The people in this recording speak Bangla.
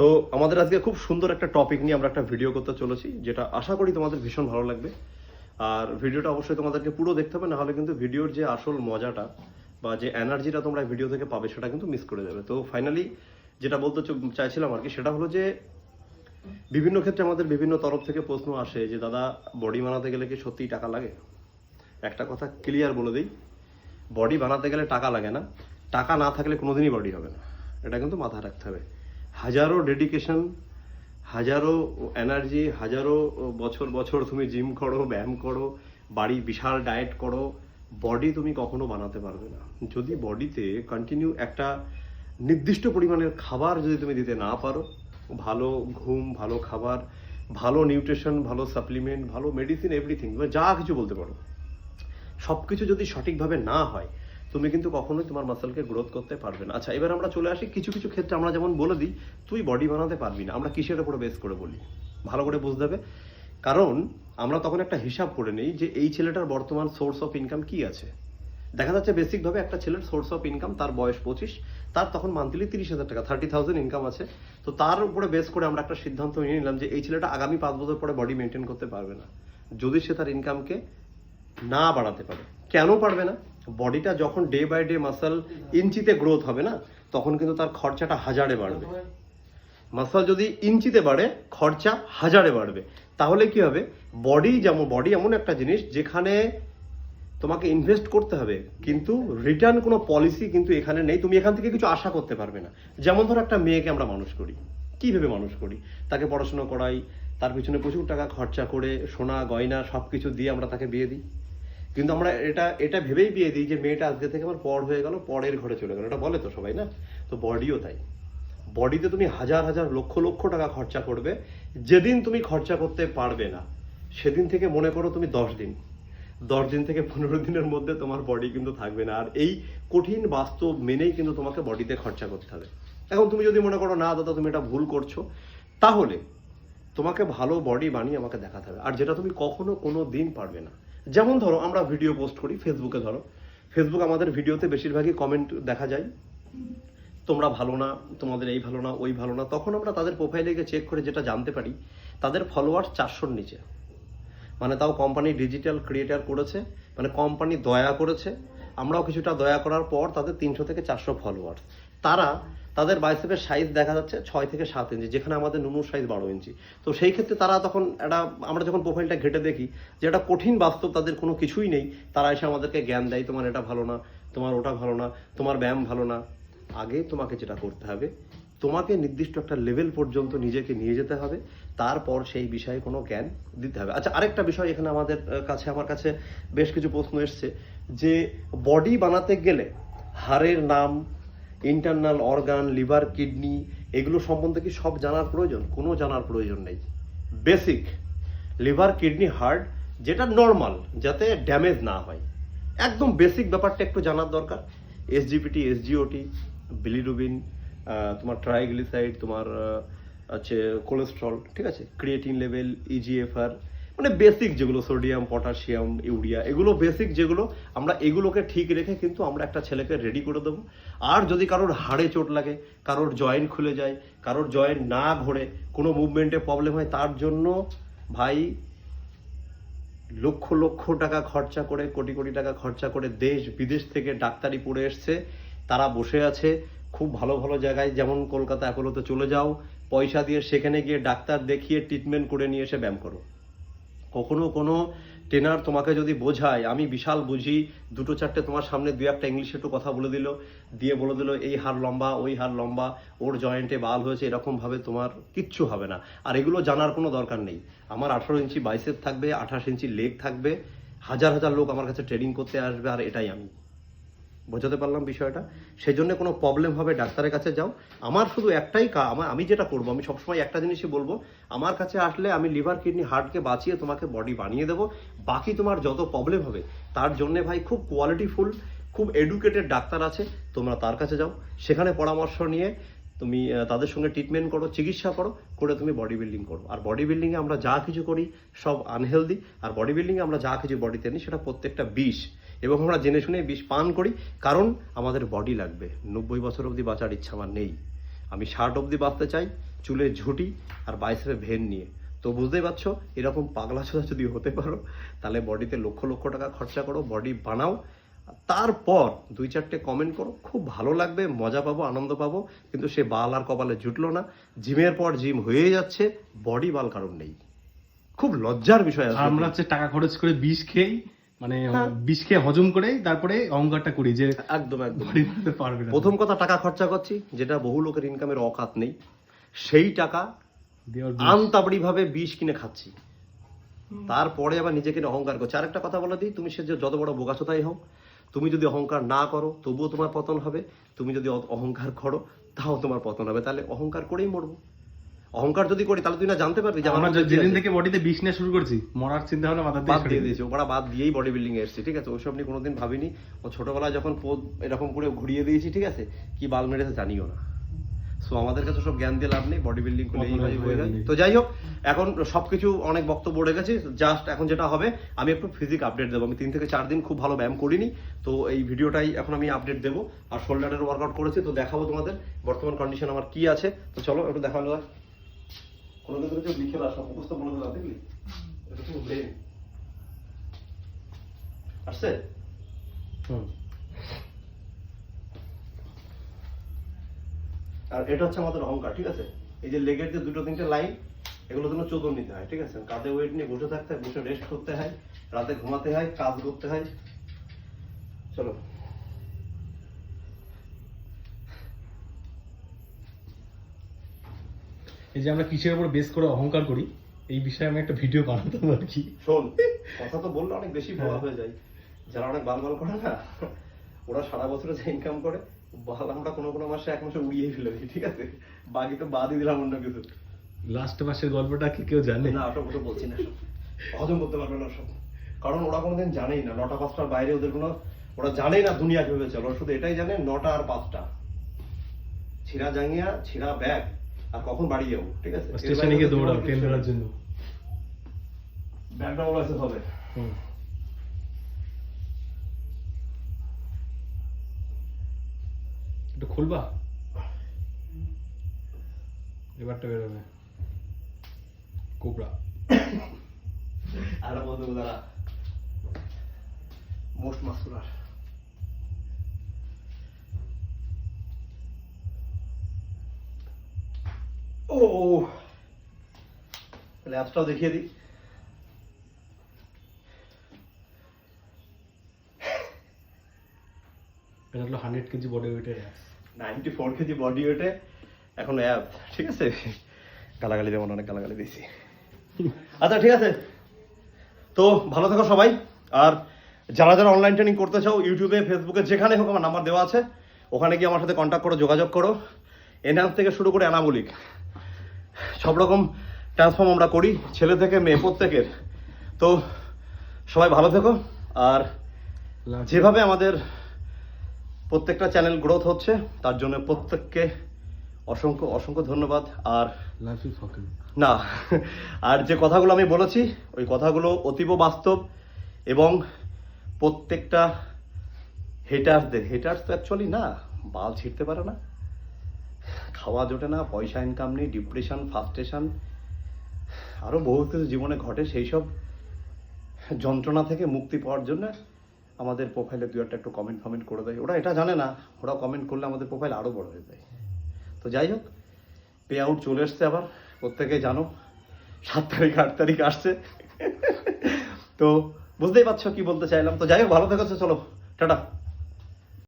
তো আমাদের আজকে খুব সুন্দর একটা টপিক নিয়ে আমরা একটা ভিডিও করতে চলেছি, যেটা আশা করি তোমাদের ভীষণ ভালো লাগবে। আর ভিডিওটা অবশ্যই তোমাদেরকে পুরো দেখতে হবে না হলে কিন্তু ভিডিওর যে আসল মজাটা বা যে এনার্জিটা তোমরা ভিডিও থেকে পাবে, সেটা কিন্তু মিস করে যাবে। তো ফাইনালি যেটা বলতে চাইছিলাম আর কি, সেটা হলো যে বিভিন্ন ক্ষেত্রে আমাদের বিভিন্ন তরফ থেকে প্রশ্ন আসে যে, দাদা বডি বানাতে গেলে কি সত্যিই টাকা লাগে? একটা কথা ক্লিয়ার বলে দিই বডি বানাতে গেলে টাকা লাগে না। টাকা না থাকলে কোনোদিনই বডি হবে না। এটা কিন্তু মাথায় রাখতে হবে। হাজারো ডেডিকেশন হাজারো এনার্জি হাজারো বছর বছর তুমি জিম করো, ব্যায়াম করো, বাড়ি বিশাল ডায়েট করো বডি তুমি কখনো বানাতে পারবে না। যদি বডিতে কন্টিনিউ একটা নির্দিষ্ট পরিমাণের খাবার যদি তুমি দিতে না পারো, ভালো ঘুম, ভালো খাবার, ভালো নিউট্রিশন ভালো সাপ্লিমেন্ট ভালো মেডিসিন এভরিথিং যা কিছু বলতে পারো সব কিছু যদি সঠিকভাবে না হয় তুমি কিন্তু কখনোই তোমার মাসেলকে গ্রোথ করতে পারবে না। আচ্ছা এবার আমরা চলে আসি। কিছু কিছু ক্ষেত্রে আমরা যেমন বলে দিই, তুই বডি বানাতে পারবি না। আমরা কিসের উপরে বেস করে বলি? ভালো করে বুঝতে হবে। কারণ আমরা তখন একটা হিসাব করে নিই যে এই ছেলেটার বর্তমান সোর্স অফ ইনকাম কি আছে। দেখা যাচ্ছে বেসিকভাবে একটা ছেলের সোর্স অফ ইনকাম তার বয়স পঁচিশ, তার তখন মান্থলি তিরিশ হাজার টাকা থার্টি থাউজেন্ড ইনকাম আছে। তো তার উপরে বেস করে আমরা একটা সিদ্ধান্ত নিয়ে নিলাম যে এই ছেলেটা আগামী পাঁচ বছর পরে বডি মেনটেন করতে পারবে না। যদি সে তার ইনকামকে না বাড়াতে পারে। কেন পারবে না? বডিটা যখন ডে বাই ডে মাসল ইঞ্চিতে গ্রোথ হবে না, তখন কিন্তু তার খরচাটা হাজারে বাড়বে। মাসল যদি ইঞ্চিতে বাড়ে, খরচা হাজারে বাড়বে। তাহলে কি হবে? বডি যেমন বডি এমন একটা জিনিস যেখানে তোমাকে ইনভেস্ট করতে হবে, কিন্তু রিটার্ন কোনো পলিসি কিন্তু এখানে নেই। তুমি এখান থেকে কিছু আশা করতে পারবে না। যেমন ধরো একটা মেয়েকে আমরা মানুষ করি। কীভাবে মানুষ করি? তাকে পড়াশোনা করাই, তার পিছনে প্রচুর টাকা খরচা করে সোনা, গয়না সব কিছু দিয়ে আমরা তাকে বিয়ে দিই। কিন্তু আমরা এটা এটা ভেবেই বিয়ে দিই যে মেয়েটা আজকে থেকে আমার পর হয়ে গেল, পরের ঘরে চলে গেল। এটা বলে তো সবাই না? তো বডিও তাই। বডিতে তুমি হাজার হাজার, লক্ষ লক্ষ টাকা খরচা করবে। যেদিন তুমি খরচা করতে পারবে না, সেদিন থেকে মনে করো তুমি দশ দিন। দশ দিন থেকে পনেরো দিনের মধ্যে তোমার বডি কিন্তু থাকবে না। আর এই কঠিন বাস্তব মেনেই কিন্তু তোমাকে বডিতে খরচা করতে হবে। এখন তুমি যদি মনে করো, না দাদা, তুমি এটা ভুল করছ, তাহলে তোমাকে ভালো বডি বানিয়ে আমাকে দেখাতে হবে। আর যেটা তুমি কখনো কোনো দিন পারবে না। যেমন ধরো, আমরা ভিডিও পোস্ট করি ফেসবুকে ধরো। ফেসবুক আমাদের ভিডিওতে বেশিরভাগই কমেন্ট দেখা যায়। তোমরা ভালো না, তোমাদের এই ভালো না, ওই ভালো না। তখন আমরা তাদের প্রোফাইলে গিয়ে চেক করে যেটা জানতে পারি, তাদের ফলোয়ার চারশোর নিচে। মানে তাও কোম্পানি ডিজিটাল ক্রিয়েটার করেছে মানে কোম্পানি দয়া করেছে। আমরাও কিছুটা দয়া করার পর তাদের তিনশো থেকে চারশো ফলোয়ার্স তারা তাদের বাইসেপের সাইজ দেখা যাচ্ছে ছয় থেকে সাত ইঞ্চি যেখানে আমাদের নুনুর সাইজ বারো ইঞ্চি তো সেই ক্ষেত্রে তারা তখন একটা, আমরা যখন প্রোফাইলটা ঘেটে দেখি যে এটা কঠিন বাস্তব তাদের কোনো কিছুই নেই, তারা এসে আমাদেরকে জ্ঞান দেয়, তোমার এটা ভালো না, তোমার ওটা ভালো না, তোমার ব্যায়াম ভালো না। আগে তোমাকে যেটা করতে হবে, তোমাকে নির্দিষ্ট একটা লেভেল পর্যন্ত নিজেকে নিয়ে যেতে হবে, তারপর সেই বিষয়ে কোনো জ্ঞান দিতে হবে। আচ্ছা আরেকটা বিষয় এখানে আমাদের কাছে, আমার কাছে বেশ কিছু প্রশ্ন এসছে যে বডি বানাতে গেলে হাড়ের নাম ইন্টারনাল অর্গান লিভার কিডনি এগুলো সম্বন্ধে কি সব জানার প্রয়োজন? কোনো জানার প্রয়োজন নেই। বেসিক লিভার কিডনি হার্ট যেটা নর্মাল যাতে ড্যামেজ না হয়। একদম বেসিক ব্যাপারটা একটু জানার দরকার। এসজিপিটি এসজিওটি বিলিরুবিন তোমার ট্রাইগ্লিসাইড তোমার আহ, আছে কোলেস্ট্রল ঠিক আছে? ক্রিয়েটিন লেভেল ইজিএফআর মানে বেসিক যেগুলো সোডিয়াম পটাশিয়াম ইউরিয়া এগুলো বেসিক যেগুলো, আমরা এগুলোকে ঠিক রেখে কিন্তু আমরা একটা ছেলেকে রেডি করে দেবো। আর যদি কারোর হাড়ে চোট লাগে, কারোর জয়েন্ট খুলে যায়, কারোর জয়েন্ট না ঘোরে, কোনো মুভমেন্টে প্রবলেম হয়, তার জন্য ভাই লক্ষ লক্ষ টাকা খরচা করে, কোটি কোটি টাকা খরচা করে দেশ বিদেশ থেকে ডাক্তারি পড়ে এসছে। তারা বসে আছে খুব ভালো ভালো জায়গায়, যেমন কলকাতা অ্যাপোলোতে চলে যাও। পয়সা দিয়ে সেখানে গিয়ে ডাক্তার দেখিয়ে ট্রিটমেন্ট করে নিয়ে এসে ব্যায়াম করো। কখনো কোনো ট্রেনার তোমাকে যদি বোঝায়, আমি বিশাল বুঝি, দুটো চারটে তোমার সামনে দু একটা ইংলিশে একটু কথা বলে দিল, দিয়ে বলে দিল, এই হার লম্বা, ওই হার লম্বা, ওর জয়েন্টে বাল হয়েছে এরকমভাবে তোমার কিচ্ছু হবে না। আর এগুলো জানার কোনো দরকার নেই। আমার আঠারো ইঞ্চি বাইসেপ থাকবে, আঠাশ ইঞ্চি লেগ থাকবে, হাজার হাজার লোক আমার কাছে ট্রেনিং করতে আসবে, আর এটাই আমি। বোঝাতে পারলাম বিষয়টা। সেই জন্য কোনো প্রবলেম হবে, ডাক্তারের কাছে যাও। আমার শুধু একটাই আমার আমি যেটা করব, আমি সবসময় একটা জিনিসই বলব। আমার কাছে আসলে আমি লিভার কিডনি হার্টকে বাঁচিয়ে তোমাকে বডি বানিয়ে দেবো। বাকি তোমার যত প্রবলেম হবে, তার জন্যে ভাই খুব কোয়ালিটিফুল খুব এডুকেটেড ডাক্তার আছে। তোমরা তার কাছে যাও। সেখানে পরামর্শ নিয়ে তুমি তাদের সঙ্গে ট্রিটমেন্ট করো, চিকিৎসা করো, করে তুমি বডি বিল্ডিং করো। আর বডি বিল্ডিংয়ে আমরা যা কিছু করি, সব আনহেলদি আর বডি বিল্ডিংয়ে আমরা যা কিছু বডিতে নিই সেটা প্রত্যেকটা বিষ। এবং আমরা জেনে শুনে বিষ পান করি, কারণ আমাদের বডি লাগবে। নব্বই বছর অবধি বাঁচার ইচ্ছা আমার নেই। আমি ষাট অবধি বাঁচতে চাই, চুলে ঝুটি আর বাইসেপে ভেন নিয়ে। তো বুঝতেই পারছ, এরকম পাগলা ছোড়া যদি হতে পারো, তাহলে বডিতে লক্ষ লক্ষ টাকা খরচা করো বডি বানাও তারপর দুই চারটে কমেন্ট করো খুব ভালো লাগবে মজা পাবো আনন্দ পাবো কিন্তু সে বাল আর কপালে জুটলো না। জিমের পর জিম হয়ে যাচ্ছে বডি বাল কারণ নেই। খুব লজ্জার বিষয় আসলে। আমরা হচ্ছে টাকা খরচ করে বিষ খেয়েই মানে হ্যাঁ। বিষ খেয়ে হজম করেই তারপরে অহংকারটা করি যে একদম একদম। পারবে প্রথম কথা টাকা খরচা করছি যেটা বহু লোকের ইনকামের অকাত নেই। সেই টাকা আনতাবড়ি ভাবে বিষ কিনে খাচ্ছি। তারপরে আবার নিজেকে অহংকার করছে। আরেকটা কথা বলে দিই তুমি সে যে যত বড় বোকাচোতাই হও তুমি যদি অহংকার না করো তবুও তোমার পতন হবে। তুমি যদি অহংকার করো তাও তোমার পতন হবে। তাহলে অহংকার করেই মরবো। অহংকার যদি করি তাহলে তুই না জানতে পারবি যে আমরা যেদিন থেকে বডিতে বিষ নিয়ে শুরু করছি মরার চিন্তা ভাবনা মাথা বাদ দিয়ে দিয়ে দিয়েছি। ওরা বাদ দিয়েই বডি বিল্ডিং এ এসেছি ঠিক আছে? ওইসব নিয়ে কোনোদিন ভাবিনি। ও ছোটবেলায় যখন পোদ এরকম করে ঘুরিয়ে দিয়েছি ঠিক আছে? কি বাল মেরেছে জানিও না। সো আমাদের কাছে সব জ্ঞান দিয়ে লাভ নেই বডি বিল্ডিং করলে এই হয়, হয়। তো যাই হোক এখন সবকিছু অনেক বক্তব্য উঠে গেছে জাস্ট এখন যেটা হবে আমি একটু ফিজিক আপডেট দেবো। আমি তিন থেকে চার দিন খুব ভালো ব্যায়াম করিনি তো এই ভিডিওটাই এখন আমি আপডেট দেবো। আর শোল্ডারের ওয়ার্কআউট করেছি তো দেখাবো তোমাদের বর্তমান কন্ডিশন আমার কি আছে। তো চলো একটু দেখানো যাক কোনো কিছু কিছু লিখে মুখস্থ বলে দিলাম দেখলি? এটা আসছে? হুম। আর এটা হচ্ছে আমাদের অহংকার ঠিক আছে? এই যে লেগের যে দুটো তিনটে লাইন এগুলো জন্য চোদন নিতে হয় ঠিক আছে? কাঁধে ওয়েট নিয়ে বসে থাকতে হয় বসে রেস্ট করতে হয় রাতে ঘুমাতে হয় কাজ করতে হয়। চলো। এই যে আমরা কিসের উপর বেস করে অহংকার করি এই বিষয়ে আমি একটা ভিডিও বানাতাম আর কি। শোন কথা তো বললে অনেক বেশি বলা হ্যাঁ। হয়ে যায়। যারা অনেক বাল বাল করে না ওরা সারা বছরে যে ইনকাম করে বাল আমরা কোনো কোনো মাসে এক মাসে উড়িয়ে ফেলে দিই ঠিক আছে? বাকি তো বাদই দিলাম অন্য কিছু। লাস্ট মাসের গল্পটা কি কেউ জানে? না ওটা ওটা বলছি না সব। হজম করতে পারবে না সব কারণ ওরা কোনোদিন জানেই না নটা পাঁচটার বাইরে ওদের কোনো ওরা জানেই না দুনিয়া কীভাবে চলে। ওরা শুধু এটাই জানে নটা আর পাঁচটা। ছিঁড়া জাঙ্গিয়া ছিঁড়া ব্যাগ আর কখন বাড়ি যাব ঠিক আছে? স্টেশনে গিয়ে দৌড়াও ট্রেন ধরার জন্য। ব্যাগটা আছে হবে হুম। খুলবা? এবারটা বেরোবে। কোবরা। আর বলতে দাঁড়া। মোস্ট মাস্কুলার ও তাহলে অ্যাপসটাও দেখিয়ে দিই। এটা হলো হান্ড্রেড কেজি বডি ওয়েটের নাইনটি ফোর কেজি বডি ওয়েটে এখন অ্যাপ ঠিক আছে। গালাগালি যেমন অনেক গালাগালি দিয়েছি। আচ্ছা ঠিক আছে। তো ভালো থেকো সবাই। আর যারা যারা অনলাইন ট্রেনিং করতে চাও ইউটিউবে ফেসবুকে যেখানে হোক আমার নাম্বার দেওয়া আছে। ওখানে গিয়ে আমার সাথে কন্ট্যাক্ট করো যোগাযোগ করো। এনহান্স থেকে শুরু করে অ্যানাবলিক সব রকম ট্রান্সফর্ম আমরা করি ছেলে থেকে মেয়ে প্রত্যেকের। তো সবাই ভালো থেকো। আর যেভাবে আমাদের প্রত্যেকটা চ্যানেল গ্রোথ হচ্ছে তার জন্য প্রত্যেককে অসংখ্য অসংখ্য ধন্যবাদ। আর না আর যে কথাগুলো আমি বলেছি ওই কথাগুলো অতীব বাস্তব এবং প্রত্যেকটা হেটার্সদের হেটার্স তো অ্যাকচুয়ালি না বাল ছিঁড়তে পারে না। খাওয়া জোটে না পয়সা ইনকাম নেই ডিপ্রেশন ফাস্ট্রেশন আরও বহু কিছু জীবনে ঘটে সেই সব যন্ত্রণা থেকে মুক্তি পাওয়ার জন্য আমাদের প্রোফাইলে দু একটা একটু কমেন্ট ফমেন্ট করে দেয়। ওরা এটা জানে না, ওরা কমেন্ট করলে আমাদের প্রোফাইল আরও বড় হয়ে যায়। তো যাই হোক পে আউট চলে এসছে আবার, প্রত্যেকে জানো, সাত তারিখ, আট তারিখ আসছে। তো বুঝতেই পারছ কি বলতে চাইলাম। তো যাই হোক, ভালো থেকেছে চলো, টাটা।